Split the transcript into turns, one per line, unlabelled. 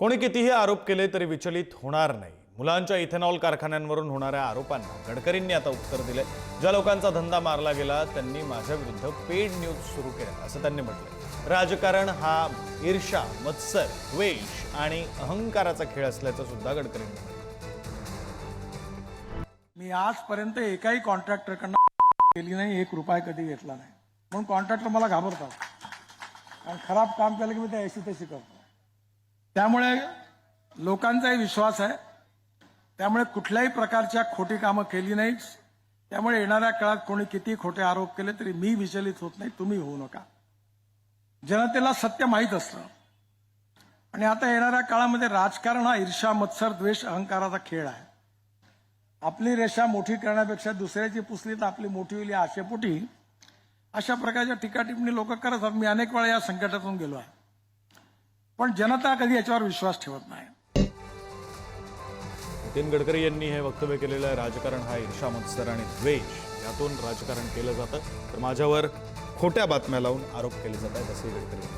कोणी कितीही आरोप केले तरी विचलित होणार नाही. मुलांच्या इथेनॉल कारखान्यांवरून होणाऱ्या आरोपांना गडकरींनी आता उत्तर दिले. ज्या लोकांचा धंदा मारला गेला त्यांनी माझ्या विरुद्ध पेड न्यूज सुरू केलं असं त्यांनी म्हटलं राजकारण हा ईर्षा मत्सर द्वेष आणि अहंकाराचा खेळ असल्याचं सुद्धा गडकरींनी म्हटलं
मी आजपर्यंत एकाही कॉन्ट्रॅक्टरकडनं केली नाही एक रुपया कधी घेतला नाही. म्हणून कॉन्ट्रॅक्टर मला घाबरतात. कारण खराब काम केलं की मी त्या ऐशी तशी करतो. त्यामुळे लोकांचाही विश्वास आहे. त्यामुळे कुठल्याही प्रकारच्या खोटी कामं केली नाहीच त्यामुळे येणाऱ्या काळात कोणी किती खोटे आरोप केले तरी मी विचलित होत नाही तुम्ही होऊ नका. जनतेला सत्य माहीत असतं. आणि आता येणाऱ्या काळामध्ये राजकारण हा ईर्षा मत्सर द्वेष अहंकाराचा खेळ आहे. आपली रेषा मोठी करण्यापेक्षा दुसऱ्याची पुसली तर आपली मोठी होईल या आशेपोटी अशा प्रकारच्या टीका टिप्पणी लोक करत आहेत मी अनेक वेळा या संकटातून गेलो आहे. पण जनता कधी याच्यावर विश्वास ठेवत नाही.
नितीन गडकरी यांनी हे वक्तव्य केलेलं आहे. राजकारण हा ईर्षा मत्सर आणि द्वेष यातून राजकारण केलं जातं. तर माझ्यावर खोट्या बातम्या लावून आरोप केले जात आहेत असंही गडकरी.